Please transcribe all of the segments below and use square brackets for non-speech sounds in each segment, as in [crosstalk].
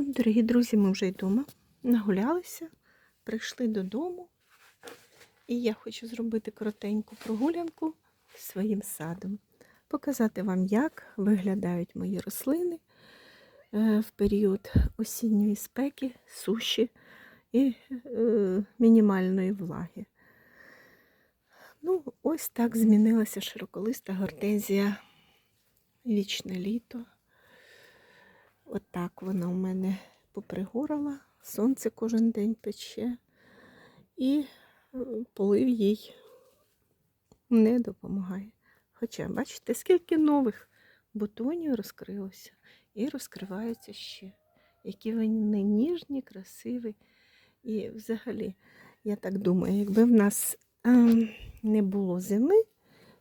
От, дорогі друзі, ми вже вдома нагулялися, прийшли додому. І я хочу зробити коротеньку прогулянку своїм садом. Показати вам, як виглядають мої рослини е, в період осінньої спеки, суші і е, мінімальної влаги. Ну, ось так змінилася широколиста гортензія вічне літо. Отак вона у мене попригорала, сонце кожен день пече, і е, полив їй не допомагає. Хоча, бачите, скільки нових бутонів розкрилося і розкриваються ще. Які вони ніжні, красиві. І взагалі, я так думаю, якби в нас ем, не було зими,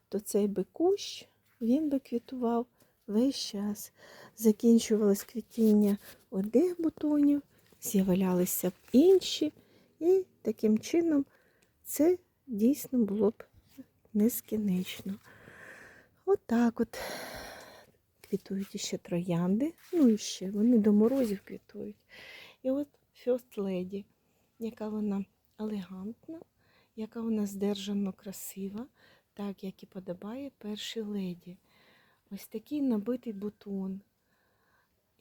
то цей би кущ він би квітував весь час. Закінчувалось квітіння одних бутонів, з'являлися б інші, і таким чином це дійсно було б нескінечно. Отак от квітують іще троянди, ну і ще вони до морозів квітують. І от First Lady, яка вона елегантна, яка вона здержано красива, так як і подобає першій леді. Ось такий набитий бутон,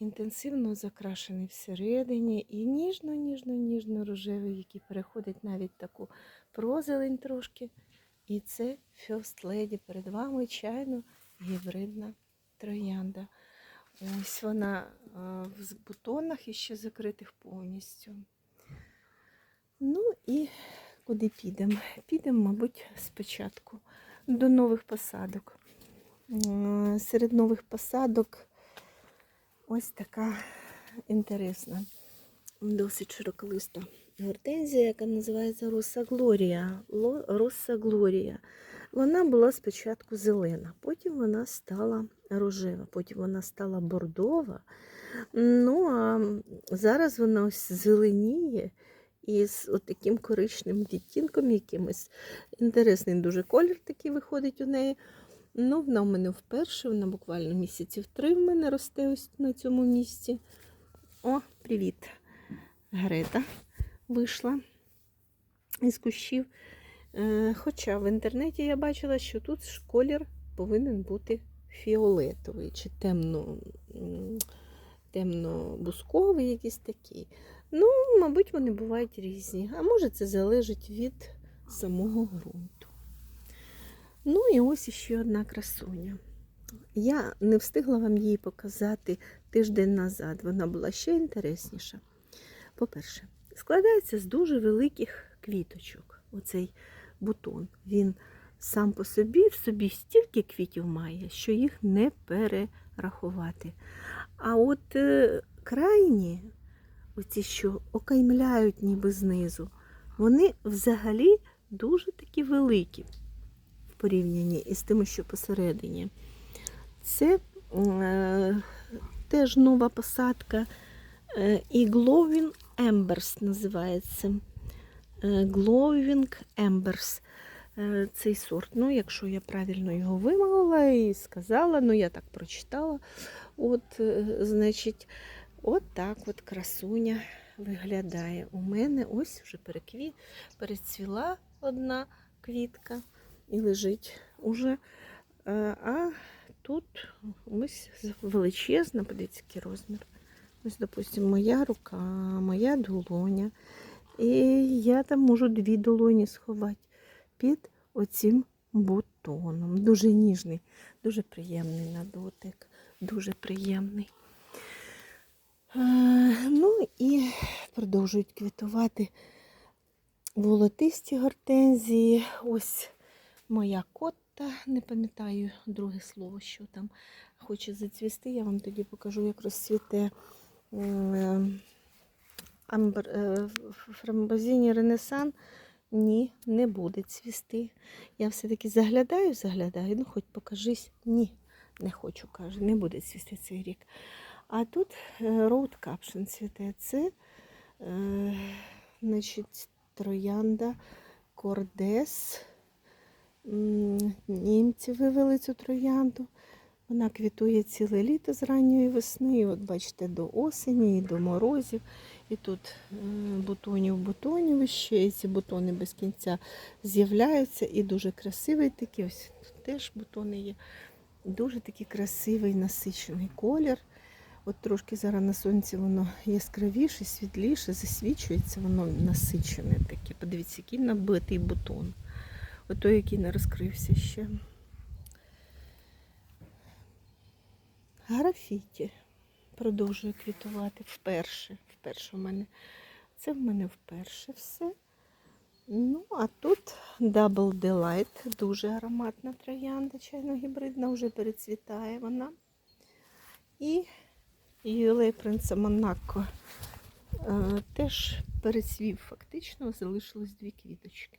інтенсивно закрашений всередині і ніжно-ніжно-ніжно рожевий, який переходить навіть таку прозелень трошки. І це First Lady перед вами чайно гібридна троянда. Ось вона е, в бутонах і ще закритих повністю. Ну і куди підемо? Підемо, мабуть, спочатку до нових посадок. Серед нових посадок ось така інтересна, досить широколиста гортензія, яка називається Роса Глорія. Ло- Роса Глорія. Вона була спочатку зелена, потім вона стала рожева, потім вона стала бордова. Ну а зараз вона ось зеленіє із таким коричневим відтінком якимось. Інтересний дуже колір такий виходить у неї. Ну, вона в мене вперше, вона буквально місяців три в мене росте ось на цьому місці. О, привіт! Грета вийшла із кущів. Е, Хоча в інтернеті я бачила, що тут колір повинен бути фіолетовий чи темно, темно-бусковий якийсь такий. Ну, мабуть, вони бувають різні. А може, це залежить від самого ґрунту. Ну і ось іще одна красуня. Я не встигла вам її показати тиждень назад. Вона була ще інтересніша. По-перше, складається з дуже великих квіточок. Оцей бутон. Він сам по собі в собі стільки квітів має, що їх не перерахувати. А от е, крайні, оці, що окаймляють ніби знизу, вони взагалі дуже такі великі порівнянні із тими, що посередині. Це е, теж нова посадка. Е, і Glowing Embers називається. Е, Glowing Embers. Е, Цей сорт. Ну, якщо я правильно його вимовила і сказала, ну я так прочитала. От, значить, от так от красуня виглядає. У мене ось вже перекві... перецвіла одна квітка і лежить уже. Е, А тут ось величезна, подивіться, який розмір. Ось, допустимо, моя рука, моя долоня. І я там можу дві долоні сховати під оцим бутоном. Дуже ніжний, дуже приємний на дотик, дуже приємний. Е, ну і продовжують квітувати волотисті гортензії. Ось моя котта, не пам'ятаю друге слово, що там хоче зацвісти. Я вам тоді покажу, як розцвіте е, амбр, е, фрамбозіні Ренесан. Ні, не буде цвісти. Я все-таки заглядаю, заглядаю, ну хоч покажись. Ні, не хочу, каже, не буде цвісти цей рік. А тут роуд капшн цвіте. Це е, значить, троянда Кордес. Німці вивели цю троянду. Вона квітує ціле літо з ранньої весни. І от бачите, до осені, і до морозів. І тут бутонів бутонів ще, і ці бутони без кінця з'являються. І дуже красивий такий. Ось тут теж бутони є. Дуже такий красивий насичений колір. От трошки зараз на сонці воно яскравіше, світліше, засвічується, воно насичене таке. Подивіться, який набитий бутон. Ото який не розкрився ще. Графіті продовжує квітувати вперше. Вперше в мене. Це в мене вперше все. Ну, а тут Double Delight, дуже ароматна троянда, чайно-гібридна, вже перецвітає вона. І Юлей принца Монако е, теж перецвів фактично, залишилось дві квіточки.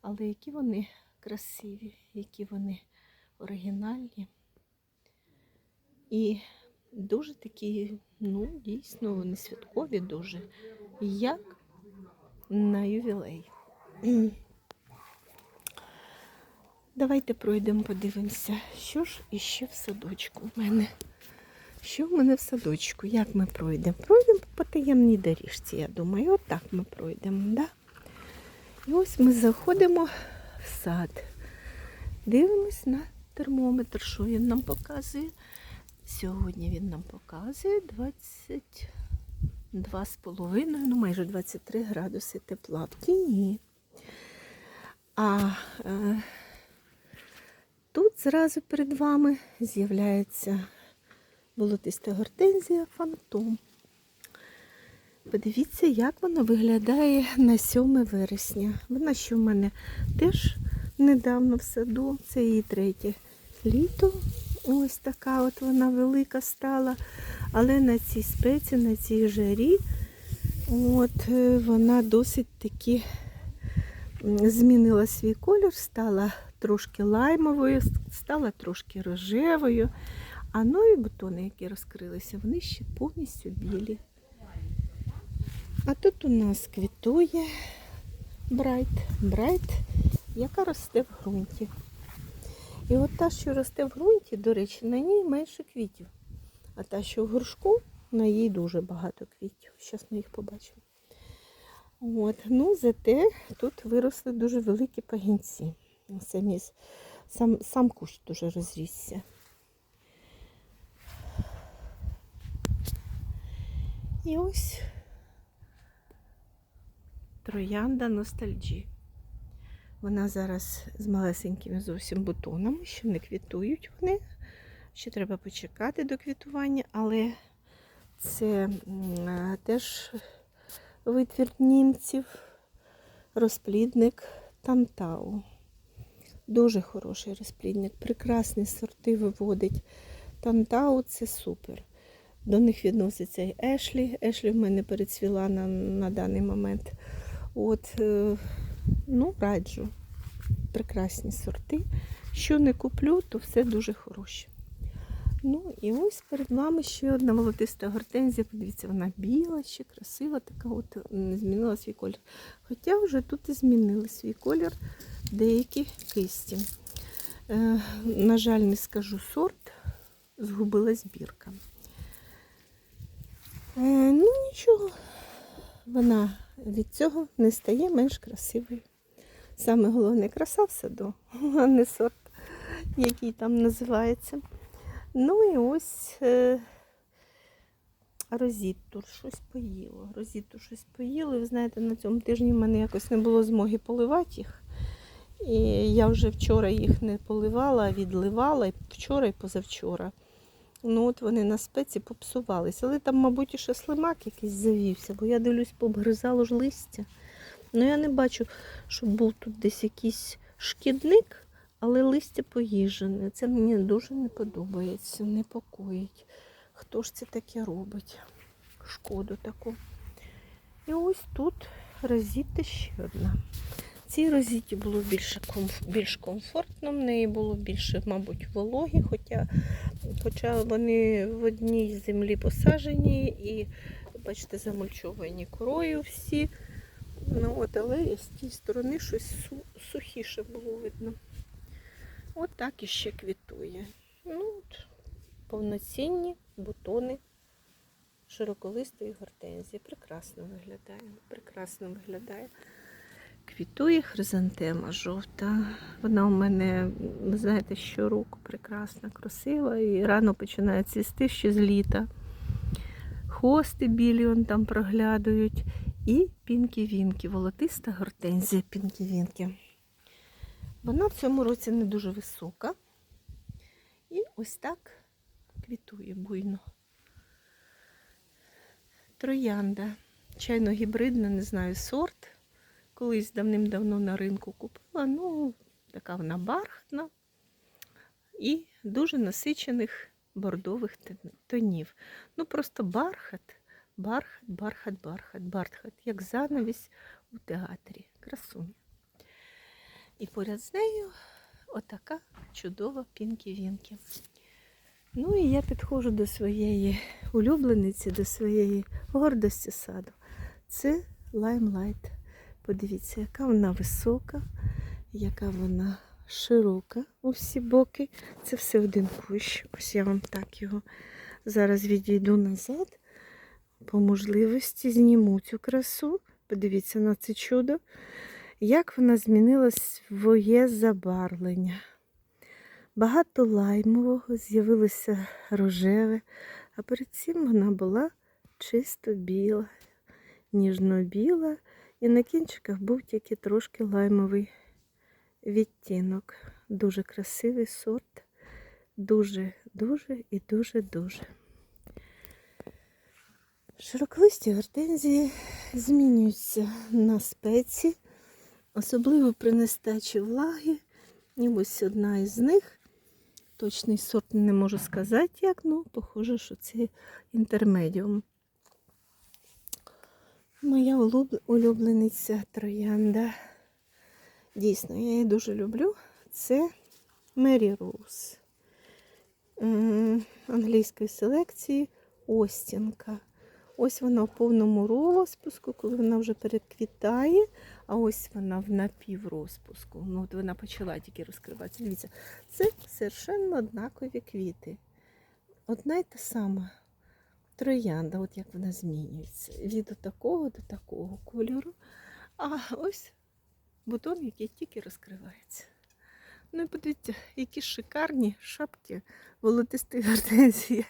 Але які вони красиві, які вони оригінальні. І дуже такі, ну, дійсно, вони святкові дуже. Як на ювілей. Давайте пройдемо, подивимося, що ж іще в садочку в мене. Що в мене в садочку? Як ми пройдемо? Пройдемо по таємній доріжці, я думаю. Отак ми пройдемо. Да? І ось ми заходимо в сад. Дивимось на термометр, що він нам показує. Сьогодні він нам показує 22,5, ну майже 23 градуси тепла в тіні. А е, тут зразу перед вами з'являється болотиста гортензія фантом. Подивіться, як вона виглядає на 7 вересня. Вона що в мене теж недавно в саду, це її третє літо. Ось така от вона велика стала. Але на цій спеці, на цій жарі, от е, вона досить таки змінила свій колір, стала трошки лаймовою, стала трошки рожевою. А нові бутони, які розкрилися, вони ще повністю білі. А тут у нас квітує брайт, брайт, яка росте в ґрунті. І от та, що росте в ґрунті, до речі, на ній менше квітів. А та, що в горшку, на їй дуже багато квітів. Зараз ми їх побачимо. От. Ну, зате тут виросли дуже великі пагінці. Самі, сам, сам кущ дуже розрісся. І ось троянда ностальджі. Вона зараз з малесенькими зовсім бутонами, ще не квітують вони. Ще треба почекати до квітування, але це теж витвір німців, розплідник Тантау. Дуже хороший розплідник, прекрасні сорти виводить. Тантау це супер. До них відноситься і Ешлі. Ешлі в мене перецвіла на, на даний момент. От, е, ну, раджу. Прекрасні сорти. Що не куплю, то все дуже хороше. Ну і ось перед вами ще одна молотиста гортензія. Подивіться, вона біла, ще красива, така от змінила свій колір. Хоча вже тут і змінили свій колір деякі кисті. Е, на жаль, не скажу сорт, згубила збірка. Е, ну нічого, вона від цього не стає менш красивою. Саме головне краса в саду, [laughs] а не сорт, який там називається. Ну і ось е, щось поїло. Розіттур щось поїло. Ви знаєте, на цьому тижні в мене якось не було змоги поливати їх. І я вже вчора їх не поливала, а відливала вчора і позавчора. Ну от вони на спеці попсувались. Але там, мабуть, ще слимак якийсь завівся, бо я дивлюсь, пообгризало ж листя. Ну я не бачу, щоб був тут десь якийсь шкідник, але листя поїжене. Це мені дуже не подобається, непокоїть. Хто ж це таке робить? Шкоду таку. І ось тут розіта ще одна. Цій розіті було більше більш комфортно, в неї було більше, мабуть, вологі, хоча, хоча вони в одній землі посаджені і, бачите, замульчовані корою всі. Ну, от, але з тієї сторони щось су- сухіше було видно. От так іще квітує. Ну, от, повноцінні бутони широколистої гортензії. Прекрасно виглядає. Прекрасно виглядає. Квітує хризантема жовта. Вона у мене, ви знаєте, щороку прекрасна, красива і рано починає цвісти ще з літа. Хости білі он там проглядують. І пінкі-вінки, волотиста гортензія пінкі-вінки. Вона в цьому році не дуже висока. І ось так квітує буйно. Троянда. Чайно гібридна, не знаю, сорт. Колись давним-давно на ринку купила. Ну, така вона бархатна і дуже насичених бордових тонів. Ну, просто бархат, бархат, бархат, бархат, бархат, як занавість у театрі. Красуня. І поряд з нею отака чудова пінкі-вінкі. Ну і я підходжу до своєї улюблениці, до своєї гордості саду. Це лаймлайт. Подивіться, яка вона висока, яка вона широка у всі боки. Це все один кущ. Ось я вам так його зараз відійду назад. По можливості зніму цю красу. Подивіться на це чудо. Як вона змінила своє забарвлення. Багато лаймового, з'явилося рожеве, а перед цим вона була чисто біла, ніжно-біла, і на кінчиках був тільки трошки лаймовий відтінок. Дуже красивий сорт. Дуже, дуже і дуже-дуже. Широколисті гортензії змінюються на спеці, особливо при нестачі влаги. І ось одна із них. Точний сорт не можу сказати, як, ну, похоже, що це інтермедіум. Моя улюб- улюблениця троянда. Дійсно, я її дуже люблю. Це Мері Роуз англійської селекції Остінка. Ось вона в повному розпуску, коли вона вже переквітає, а ось вона в напіврозпуску. Ну, от вона почала тільки розкриватися. Дивіться, це совершенно однакові квіти. Одна й та сама троянда, от як вона змінюється. Від такого до такого кольору. А ось бутон, який тільки розкривається. Ну і подивіться, які шикарні шапки волотистої гортензії.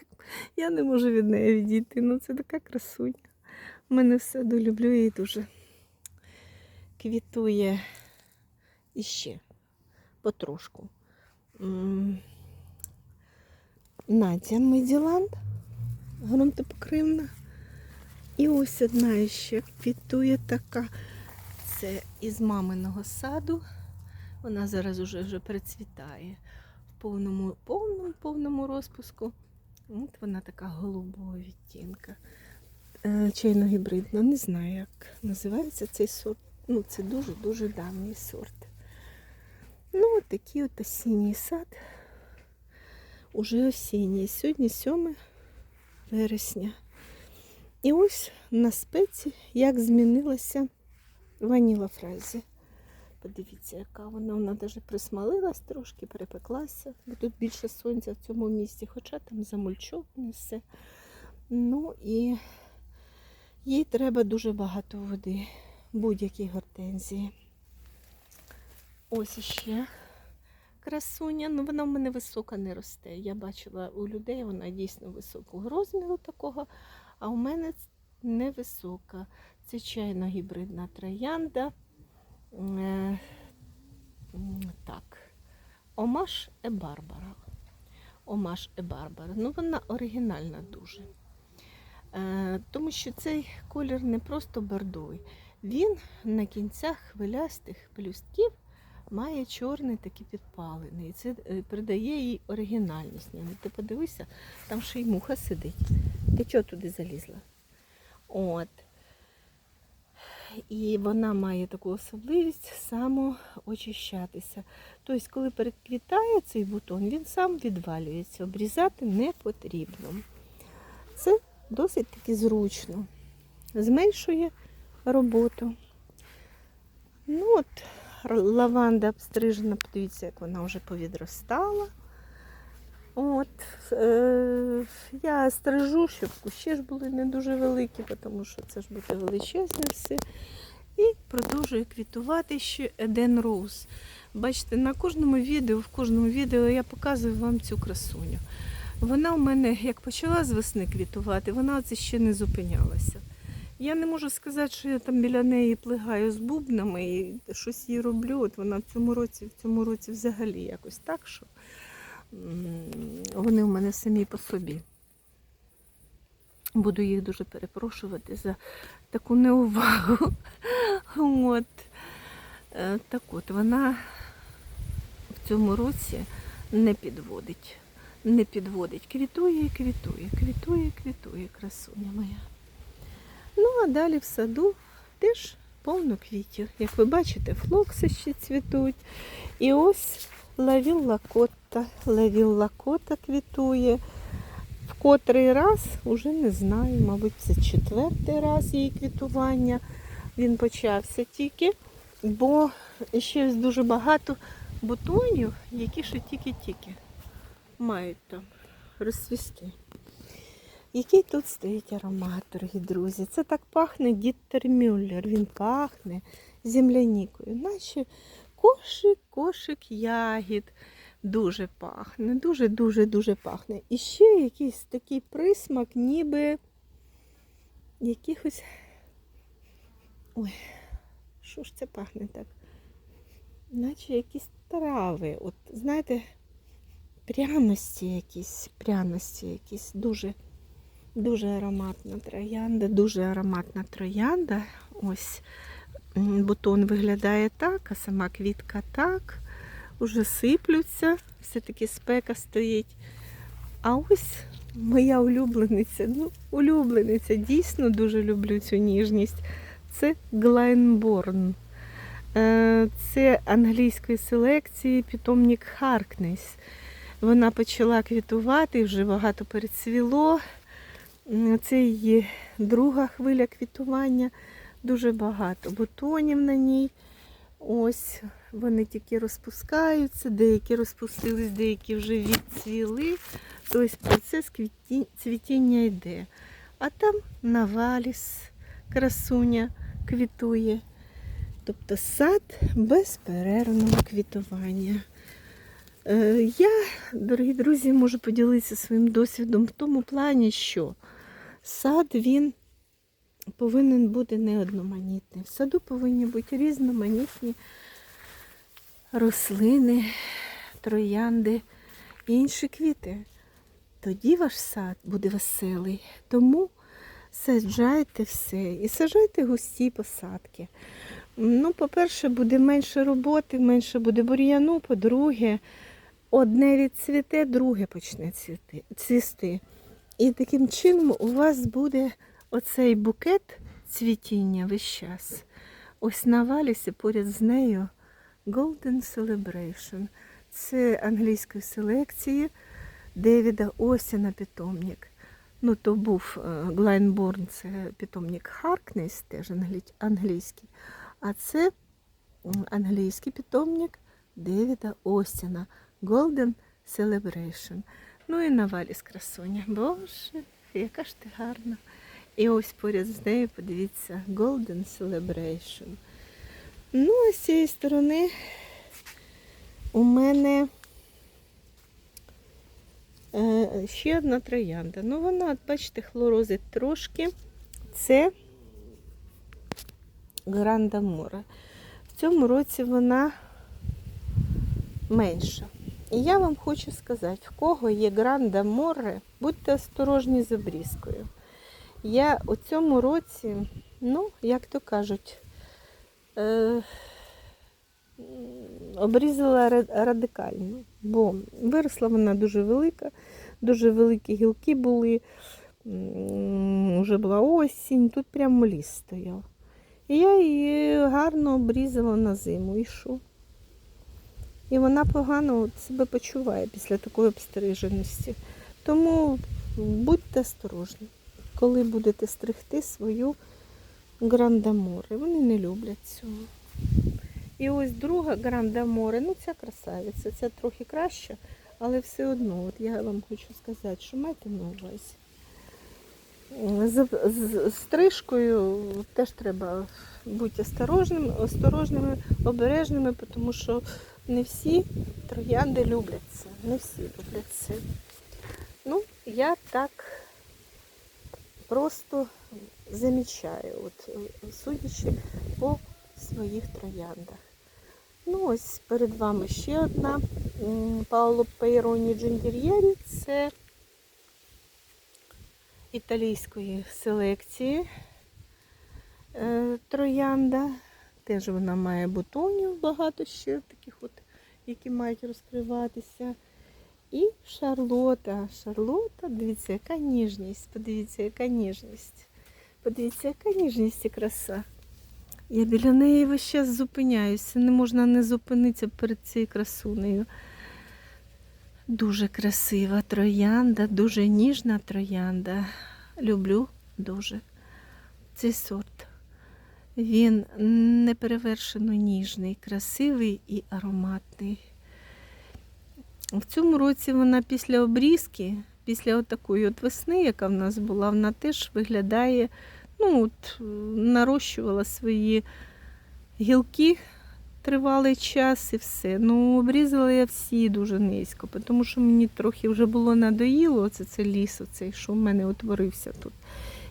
Я не можу від неї відійти. Ну це така красуня. Мене все долюблю її дуже. Квітує іще потрошку. Надя Меділанд, грунтопокривна. І ось одна ще квітує така. Це із маминого саду. Вона зараз уже вже перецвітає в повному, повному, повному розпуску. От вона така голубого відтінка. Е, Чайно-гібридна. Не знаю, як називається цей сорт. Ну, це дуже-дуже давній сорт. Ну, от такий от осінній сад. Уже осінній. Сьогодні 7 вересня. І ось на спеці, як змінилася ваніла фразі. Подивіться, яка вона, вона навіть присмалилась трошки, перепеклася, бо тут більше сонця в цьому місці, хоча там замульчоване все. Ну і їй треба дуже багато води, будь-якій гортензії. Ось іще красуня. Ну вона в мене висока не росте. Я бачила у людей, вона дійсно високого розміру такого, а у мене невисока. Це чайно гібридна троянда. Е, Так. Омаш е Барбара. Омаш е Барбара. Ну, вона оригінальна дуже. Е, Тому що цей колір не просто бордовий. Він на кінцях хвилястих пелюстків має чорний такі підпалини. І це е, придає їй оригінальність. Ну, Ти подивися, там ще й муха сидить. Ти чого туди залізла? От. І вона має таку особливість самоочищатися. Тобто, коли переквітає цей бутон, він сам відвалюється, обрізати не потрібно. Це досить таки зручно. Зменшує роботу. Ну от, лаванда обстрижена, подивіться, як вона вже повідростала. От, е, я стрижу, щоб кущі ж були не дуже великі, тому що це ж буде величезне все. І продовжую квітувати ще Еден Роуз. Бачите, на кожному відео, в кожному відео я показую вам цю красуню. Вона у мене, як почала з весни квітувати, вона це ще не зупинялася. Я не можу сказати, що я там біля неї плигаю з бубнами і щось їй роблю. От вона в цьому році, в цьому році взагалі якось так, що вони у мене самі по собі. Буду їх дуже перепрошувати за таку неувагу. [laughs] От. Е, Так от, вона в цьому році не підводить. Не підводить. Квітує квітує, квітує, квітує, красуня моя. Ну, а далі в саду теж повно квітів. Як ви бачите, флокси ще цвітуть. І ось лавілла котта. Лавілла котта квітує. В котрий раз, уже не знаю, мабуть, це четвертий раз її квітування. Він почався тільки, бо ще дуже багато бутонів, які ще тільки-тільки мають там розцвісти. Який тут стоїть аромат, дорогі друзі? Це так пахне Діттер Мюллер. Він пахне землянікою. Наче кошик, кошик ягід. Дуже пахне, дуже-дуже-дуже пахне. І ще якийсь такий присмак, ніби якихось. Ой, що ж це пахне так? Наче якісь трави. От, знаєте, пряності якісь, пряності якісь дуже. Дуже ароматна троянда, дуже ароматна троянда. Ось бутон виглядає так, а сама квітка так. Уже сиплються, все-таки спека стоїть. А ось моя улюблениця, ну, улюблениця, дійсно дуже люблю цю ніжність. Це Глайнборн. Е, Це англійської селекції питомник Харкнес. Вона почала квітувати, вже багато перецвіло. Це її друга хвиля квітування. Дуже багато бутонів на ній. Ось вони тільки розпускаються, деякі розпустились, деякі вже відцвіли. Тобто процес цвітіння йде. А там наваліс, красуня квітує. Тобто сад безперервного квітування. Е, Я, дорогі друзі, можу поділитися своїм досвідом в тому плані, що сад він повинен бути неодноманітний. В саду повинні бути різноманітні рослини, троянди і інші квіти. Тоді ваш сад буде веселий. Тому саджайте все і саджайте густі посадки. Ну, по-перше, буде менше роботи, менше буде бур'яну, по-друге, одне відцвіте, друге почне цвісти. І таким чином у вас буде оцей букет цвітіння весь час. Ось на поряд з нею Golden Celebration. Це англійської селекції Девіда Осіна питомник. Ну, то був е, Глайнборн, це питомник Харкнес, теж англійський. А це англійський питомник Девіда Остіна Golden Celebration. Ну і Наваліс красуня. Боже, яка ж ти гарна. І ось поряд з нею, подивіться, Golden Celebration. Ну, а з цієї сторони у мене е, ще одна троянда. Ну, вона, от бачите, хлорозить трошки. Це Гранда Море. В цьому році вона менша. І я вам хочу сказати, в кого є Гранда Море, будьте осторожні з обрізкою. Я у цьому році, ну, як то кажуть, е, обрізала радикально, бо виросла вона дуже велика, дуже великі гілки були, вже була осінь, тут прямо ліс стояв. І я її гарно обрізала на зиму. І що? І вона погано себе почуває після такої обстриженості. Тому будьте осторожні, коли будете стригти свою грандаморе. Вони не люблять цього. І ось друга грандаморе, ну ця красавиця, ця трохи краща, Але все одно, от я вам хочу сказати, що майте на увазі. З, з, з стрижкою теж треба бути осторожними, обережними, тому що не всі троянди люблять це. Не всі люблять це. Ну, я так просто замічаю, от, судячи по своїх трояндах. Ну, ось перед вами ще одна Паоло Пейроні Джендір'єрі. Це італійської селекції е, троянда. Теж вона має бутонів багато ще таких, от, які мають розкриватися. І Шарлота. Шарлота, дивіться, яка ніжність. Подивіться, яка ніжність. Подивіться, яка ніжність і краса. Я біля неї весь час зупиняюся. Не можна не зупинитися перед цією красунею. Дуже красива троянда, дуже ніжна троянда. Люблю дуже цей сорт. Він неперевершено ніжний, красивий і ароматний. В цьому році вона після обрізки, після отакої от весни, яка в нас була, вона теж виглядає, ну, от, нарощувала свої гілки тривалий час і все. Ну, обрізала я всі дуже низько, тому що мені трохи вже було надоїло оце, це ліс, оцей, що в мене утворився тут.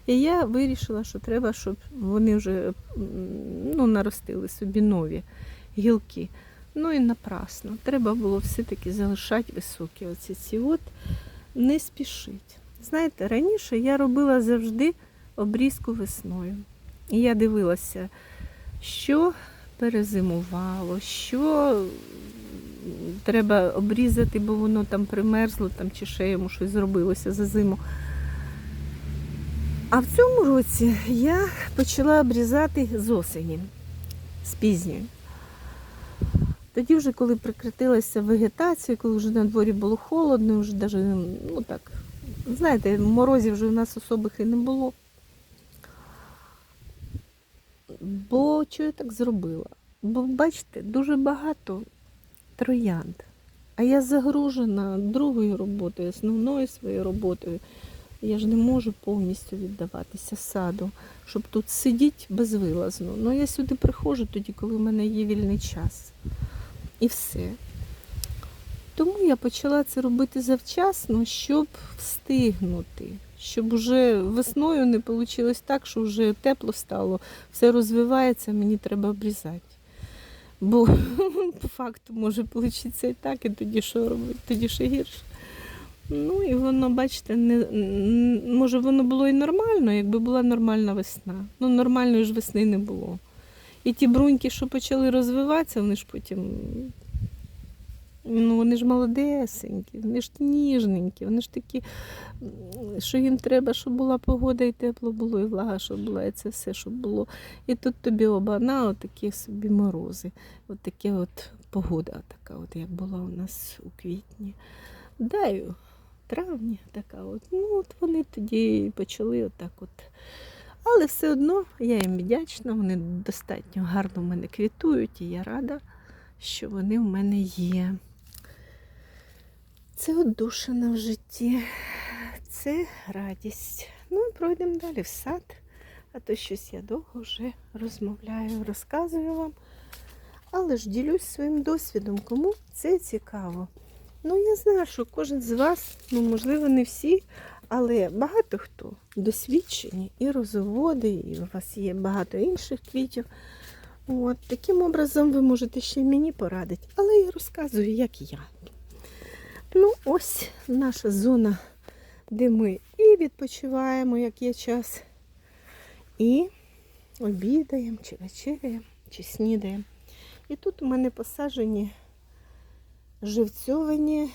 І я вирішила, що треба, щоб вони вже ну, наростили собі нові гілки. Ну і напрасно. Треба було все-таки залишати високі оці ці от, не спішить. Знаєте, раніше я робила завжди обрізку весною. І я дивилася, що перезимувало, що треба обрізати, бо воно там примерзло, там, чи ще йому щось зробилося за зиму. А в цьому році я почала обрізати з осені, з пізньої. Тоді вже, коли прикритилася вегетація, коли вже на дворі було холодно, вже даже, ну так, знаєте, морозів вже у нас особих і не було. Бо що я так зробила? Бо бачите, дуже багато троянд. А я загружена другою роботою, основною своєю роботою. Я ж не можу повністю віддаватися саду, щоб тут сидіти безвилазно. Ну я сюди приходжу тоді, коли в мене є вільний час. І все. Тому я почала це робити завчасно, щоб встигнути, щоб вже весною не вийшло так, що вже тепло стало, все розвивається, мені треба обрізати. Бо [laughs] по факту може вийти і так, і тоді що робити, тоді ще гірше. Ну і воно, бачите, не, може воно було і нормально, якби була нормальна весна. Ну, нормальної ж весни не було. І ті бруньки, що почали розвиватися, вони ж потім. Ну, вони ж молодесенькі, вони ж ніжненькі, вони ж такі, що їм треба, щоб була погода і тепло було, і влага, щоб була, і це все, щоб було. І тут тобі обана, отакі собі морози. От от погода така, от як була у нас у квітні. Даю, травні така от. Ну, от вони тоді почали отак от. Але все одно я їм вдячна, вони достатньо гарно в мене квітують, і я рада, що вони в мене є. Це отдушина в житті, це радість. Ну і пройдемо далі в сад, а то щось я довго вже розмовляю, розказую вам. Але ж ділюсь своїм досвідом, кому це цікаво. Ну, я знаю, що кожен з вас, ну, можливо, не всі, але багато хто досвідчені і розоводи, і у вас є багато інших квітів. От, таким образом ви можете ще й мені порадити, але я розказую, як я. Ну, ось наша зона, де ми і відпочиваємо, як є час, і обідаємо, чи вечеряємо, чи снідаємо. І тут у мене посаджені живцьовані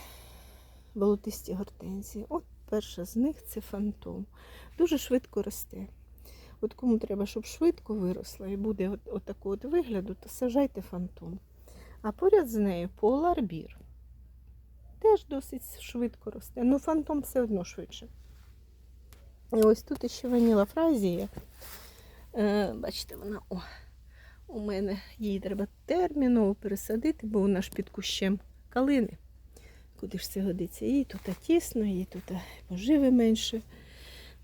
болотисті гортензії. От перша з них це фантом. Дуже швидко росте. От кому треба, щоб швидко виросла і буде от, от от вигляду, то сажайте фантом. А поряд з нею поларбір. Теж досить швидко росте. Ну, фантом все одно швидше. І ось тут ще ваніла фразія. Е, бачите, вона о, у мене її треба терміново пересадити, бо вона ж під кущем калини. куди ж це годиться? Їй тут тісно, їй тут поживи менше.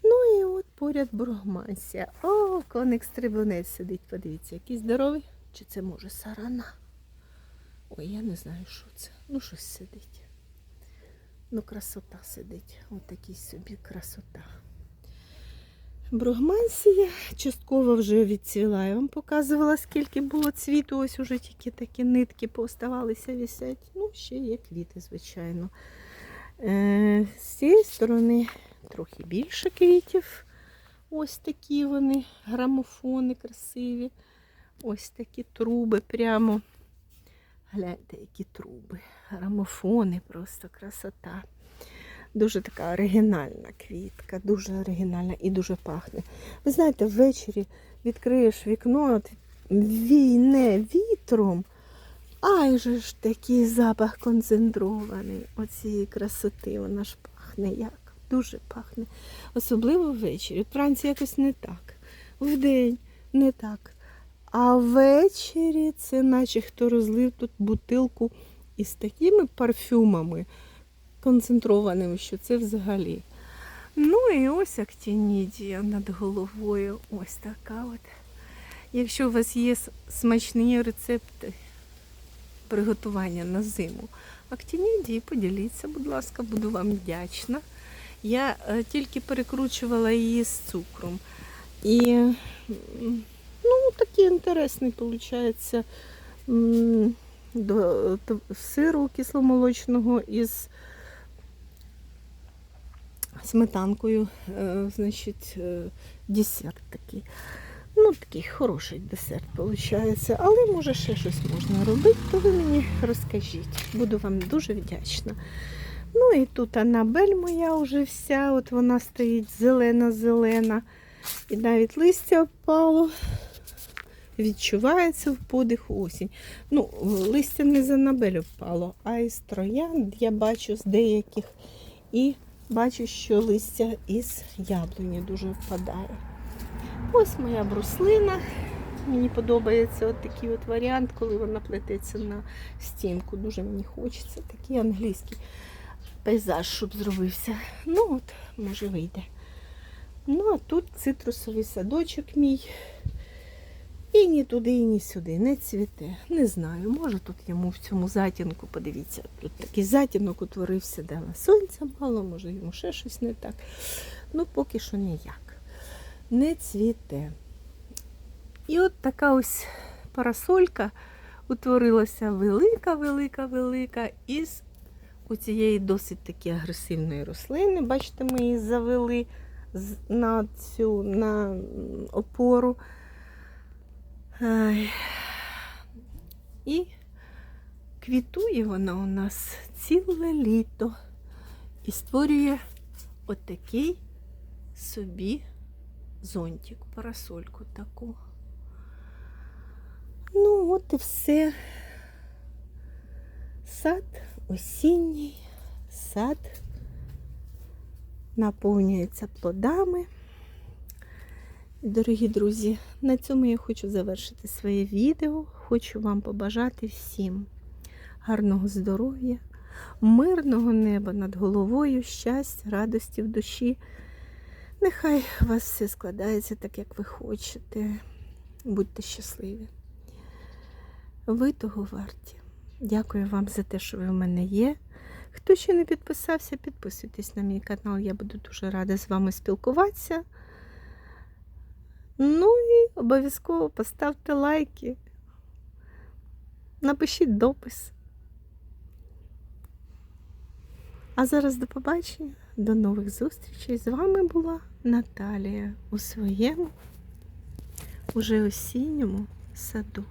Ну і от поряд бургмансія. О, коник стрибунець сидить, подивіться, який здоровий. Чи це може сарана? Ой, я не знаю, що це. Ну, щось сидить. Ну, красота сидить. Ось такий собі красота. Бругмансія частково вже відцвіла. Я вам показувала, скільки було цвіту. Ось уже тільки такі нитки пооставалися висять. Ну, ще є квіти, звичайно. Е, з цієї сторони трохи більше квітів. Ось такі вони, грамофони красиві. Ось такі труби прямо. Гляньте, які труби. Грамофони, просто красота. Дуже така оригінальна квітка, дуже оригінальна і дуже пахне. Ви знаєте, ввечері відкриєш вікно, війне вітром. Ай же ж такий запах концентрований оцієї красоти. Вона ж пахне як. Дуже пахне. Особливо ввечері. Вранці якось не так. Вдень не так. А ввечері це наче хто розлив тут бутилку із такими парфюмами концентрованими, що це взагалі. Ну і ось актінідія над головою. Ось така от. Якщо у вас є смачні рецепти приготування на зиму актінідії, поділіться, будь ласка, буду вам вдячна. Я е, тільки перекручувала її з цукром. І ну, такий інтересний виходить до сиру кисломолочного із сметанкою, е, значить, е, десерт такий. Ну, такий хороший десерт виходить. Але може ще щось можна робити, то ви мені розкажіть. Буду вам дуже вдячна. Ну і тут Анабель моя вже вся, от вона стоїть зелена-зелена. І навіть листя впало. Відчувається в подиху осінь. Ну, листя не з Анабель впало, а із троянд я бачу з деяких. І бачу, що листя із яблуні дуже впадає. Ось моя бруслина. Мені подобається от такий от варіант, коли вона плететься на стінку. Дуже мені хочеться. Такий англійський пейзаж, щоб зробився. Ну от, може вийде. Ну, а тут цитрусовий садочок мій. І ні туди, і ні сюди. Не цвіте. Не знаю. Може тут йому в цьому затінку, подивіться, тут такий затінок утворився, де на сонця мало, може йому ще щось не так. Ну, поки що ніяк. Не цвіте. І от така ось парасолька утворилася велика, велика, велика із у цієї досить таки агресивної рослини. Бачите, ми її завели на цю на опору. І квітує вона у нас ціле літо і створює отакий собі зонтик, парасольку таку. Ну, от і все. Сад осінній, сад наповнюється плодами. Дорогі друзі, на цьому я хочу завершити своє відео. Хочу вам побажати всім гарного здоров'я, мирного неба над головою, щастя, радості в душі. Нехай вас все складається так, як ви хочете. Будьте щасливі. Ви того варті. Дякую вам за те, що ви в мене є. Хто ще не підписався, підписуйтесь на мій канал. Я буду дуже рада з вами спілкуватися. Ну і обов'язково поставте лайки. Напишіть допис. А зараз до побачення, до нових зустрічей. З вами була Наталія у своєму уже осінньому саду.